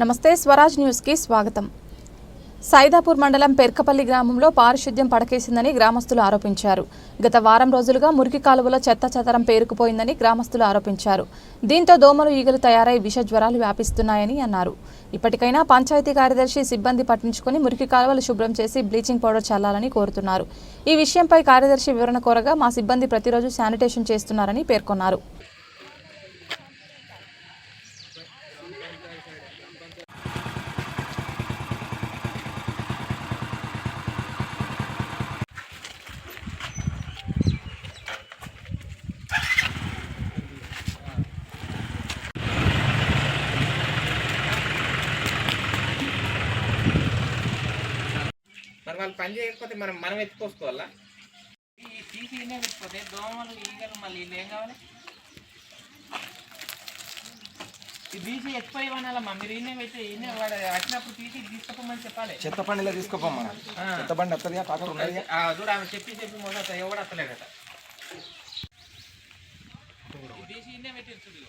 నమస్తే స్వరాజ్ న్యూస్కి స్వాగతం. సైదాపూర్ మండలం పెర్కపల్లి గ్రామంలో పారిశుద్ధ్యం పడకేసిందని గ్రామస్తులు ఆరోపించారు. గత వారం రోజులుగా మురికి కాలువలో చెత్త చెదరం పేరుకుపోయిందని గ్రామస్తులు ఆరోపించారు. దీంతో దోమలు ఈగలు తయారై విష జ్వరాలు వ్యాపిస్తున్నాయని అన్నారు. ఇప్పటికైనా పంచాయతీ కార్యదర్శి సిబ్బంది పట్టించుకొని మురికి కాలువలు శుభ్రం చేసి బ్లీచింగ్ పౌడర్ చల్లాలని కోరుతున్నారు. ఈ విషయంపై కార్యదర్శి వివరణ కోరగా మా సిబ్బంది ప్రతిరోజు శానిటేషన్ చేస్తున్నారని పేర్కొన్నారు. వాళ్ళు పని చేయకపోతే మనం మనం ఎత్తుకోసుకోవాలా? ఈ తీసి ఇన్నే పెట్టుకోతే దోమలు ఈగలు మళ్ళీ వీళ్ళు ఏం కావాలి? ఈ తీసి ఎత్తుపోయి ఇవ్వాలమ్మా మీరు ఇన్నే పెట్టి ఇన్నే వాడు వచ్చినప్పుడు తీసి తీసుకపోమని చెప్పాలి. చెత్త బండిలో తీసుకోపోమ్మా. ఆ. చెత్త ఉన్నది ఆ, చూడు ఆమె చెప్పి చెప్పి మొదట ఎవడు వస్తలేడట ఈ తీసి ఇన్నే పెట్టి చూడు.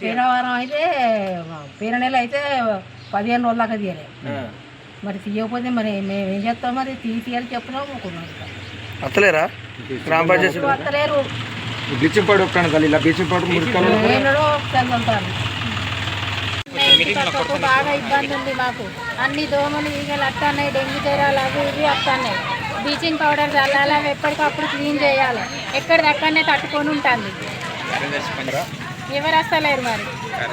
పేరవారం అయితే పేర నెల అయితే పదిహేను రోజుల దాకా తీయలే. మరి తీయకపోతే మరి మేము ఏం చేస్తాం మరి? తీయాలి చెప్పినా గ్రామ panchayati bleaching powder bleaching powder ఇంటికొక్కకు బాగా ఇబ్బంది ఉంది మాకు. అన్ని దోమలు ఈగలు వస్తున్నాయి డెంగ్యూ జ్వరాలు అవి ఇవి వస్తున్నాయి. బ్లీచింగ్ పౌడర్ చల్లాలి అవి ఎప్పటికప్పుడు క్లీన్ చేయాలి. ఎక్కడిదక్కడనే తట్టుకొని ఉంటుంది. ఎవరు వస్తలేరు మరి?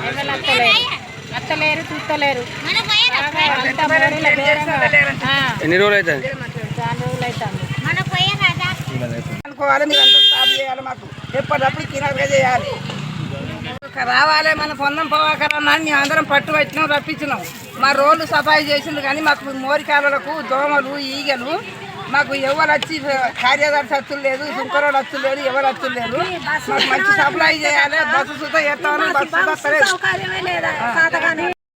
ఎవరు వస్తలేరు వస్తలేరు చూస్తలేరు ఎన్ని రోజులు అవుతుంది చాలా రోజులు అవుతుంది. అనుకోవాలి మీరు అంతా స్టాప్ చేయాలి మాకు. ఎప్పటికప్పుడు చేయాలి. రావాలి మన పొందం పోవాకరన్నా మేము అందరం పట్టు వచ్చినాం రప్పించినాం. మా రోడ్లు సఫాయి చేసింది కానీ మాకు మోరికాయలకు దోమలు ఈగలు మాకు ఎవరు వచ్చి కార్యదర్శి హత్తులు లేదు సుంకరోడు హత్తులు లేదు ఎవరు హత్తులు లేదు. మాకు మంచి సప్లై చేయాలి బస్సు సుత ఎత్తామని బస్సు.